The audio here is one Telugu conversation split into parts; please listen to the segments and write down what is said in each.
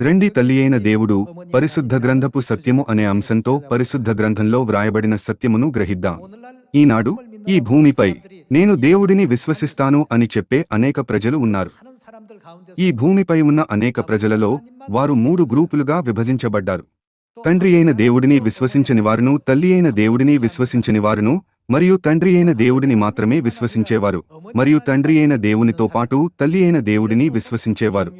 రెండి తల్లి అయిన దేవుడు పరిశుద్ధ గ్రంథపు సత్యము అనే అంశంతో పరిశుద్ధ గ్రంథంలో వ్రాయబడిన సత్యమును గ్రహిద్దాం. ఈనాడు ఈ భూమిపై నేను దేవుడిని విశ్వసిస్తాను అని చెప్పే అనేక ప్రజలు ఉన్నారు. ఈ భూమిపై ఉన్న అనేక ప్రజలలో వారు మూడు గ్రూపులుగా విభజించబడ్డారు. తండ్రి అయిన దేవుడిని విశ్వసించని వారును తల్లి అయిన దేవుడిని విశ్వసించని వారును మరియు తండ్రి అయిన దేవుడిని మాత్రమే విశ్వసించేవారు మరియు తండ్రి అయిన దేవునితో పాటు తల్లి అయిన దేవుడిని విశ్వసించేవారు.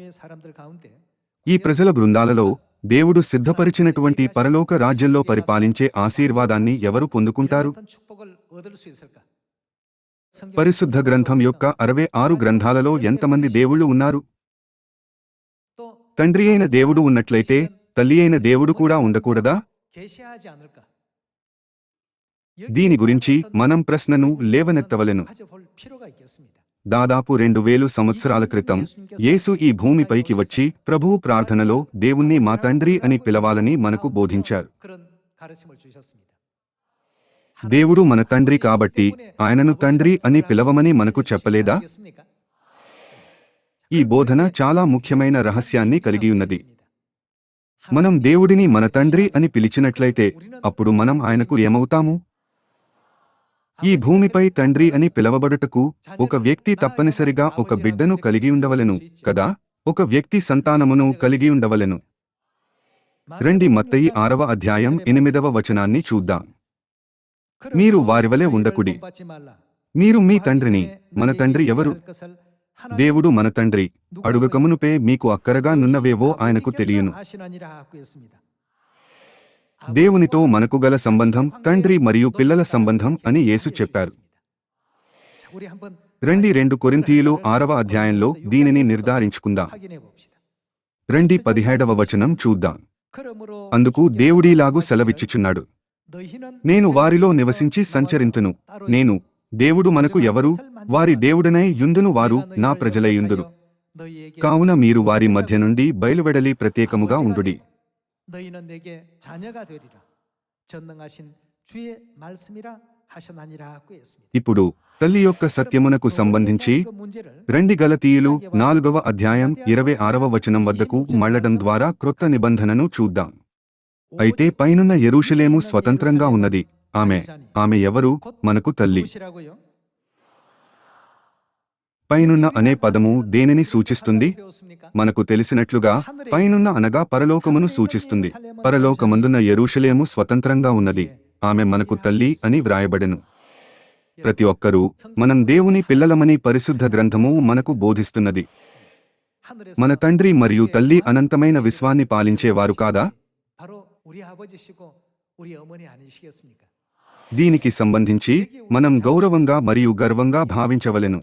ఈ ప్రజల బృందాలలో దేవుడు సిద్ధపరిచినటువంటి పరలోక రాజ్యంలో పరిపాలించే ఆశీర్వాదాన్ని ఎవరు పొందుకుంటారు? పరిశుద్ధ గ్రంథం యొక్క అరవై ఆరు గ్రంథాలలో ఎంతమంది దేవుళ్ళు ఉన్నారు? తండ్రి అయిన దేవుడు ఉన్నట్లయితే తల్లి అయిన దేవుడు కూడా ఉండకూడదా? దీని గురించి మనం ప్రశ్నను లేవనెత్తవలెను. దాదాపు రెండు వేలు సంవత్సరాల క్రితం యేసు ఈ భూమిపైకి వచ్చి ప్రభువు ప్రార్థనలో దేవుణ్ణి మా తండ్రి అని పిలవాలని మనకు బోధించారు. దేవుడు మన తండ్రి కాబట్టి ఆయనను తండ్రి అని పిలవమని మనకు చెప్పలేదా? ఈ బోధన చాలా ముఖ్యమైన రహస్యాన్ని కలిగి ఉన్నది. మనం దేవుడిని మన తండ్రి అని పిలిచినట్లయితే అప్పుడు మనం ఆయనకు ఏమవుతాము? ఈ భూమిపై తండ్రి అని పిలవబడుటకు ఒక వ్యక్తి తప్పనిసరిగా ఒక బిడ్డను కలిగి ఉండవలెను కదా? ఒక వ్యక్తి సంతానమును కలిగి ఉండవలెను. రండి మత్తయి ఆరవ అధ్యాయం ఎనిమిదవ వచనాన్ని చూద్దాం. మీరు వారివలే ఉండకుడి. మీరు మీ తండ్రిని మన తండ్రి ఎవరు? దేవుడు మన తండ్రి. అడుగకమునుపే మీకు అక్కరగా నున్నవేవో ఆయనకు తెలియను. దేవునితో మనకు గల సంబంధం తండ్రి మరియు పిల్లల సంబంధం అని యేసు చెప్పారు. రండి రెండు కొరింతీయులు ఆరవ అధ్యాయంలో దీనిని నిర్ధారించుకుందాం. రండి పదిహేడవ వచనం చూద్దాం. అందుకు దేవుడిలాగు సెలవిచ్చుచున్నాడు. నేను వారిలో నివసించి సంచరింతును. నేను దేవుడు మనకు ఎవరు? వారి దేవుడనై యుందును వారు నా ప్రజలై కావున మీరు వారి మధ్య నుండి బయలువెడలి ప్రత్యేకముగా ఉండుడి. 너희는 내게 자녀가 되리라 전능하신 주의 말씀이라 하셨나니라 하고 했습니다. ఇప్పుడు తల్లి యొక్క సత్యమునకు సంబంధించి 그 문제를 రెండి గలతీయులు నాలుగవ అధ్యాయం ఇరవై ఆరవ వచనం వద్దకు మళ్లడం ద్వారా క్రొత్త నిబంధనను చూద్దాం అయితే పైనున్న ఎరూషలేము స్వతంత్రంగా ఉన్నది ఆమె ఆమె ఎవరు మనకు తల్లి 무엇이라고요? పైనున్న అనే పదము దేనిని సూచిస్తుంది? మనకు తెలిసినట్లుగా పైనున్న అనగా పరలోకమును సూచిస్తుంది. పరలోకమందున్న ఎరుషలేము స్వతంత్రంగా ఉన్నది. ఆమె మనకు తల్లి అని వ్రాయబడెను. ప్రతి ఒక్కరూ మనం దేవుని పిల్లలమని పరిశుద్ధ గ్రంథము మనకు బోధిస్తున్నది. మన తండ్రి మరియు తల్లి అనంతమైన విశ్వాన్ని పాలించేవారు కాదా? దీనికి సంబంధించి మనం గౌరవంగా మరియు గర్వంగా భావించవలెను.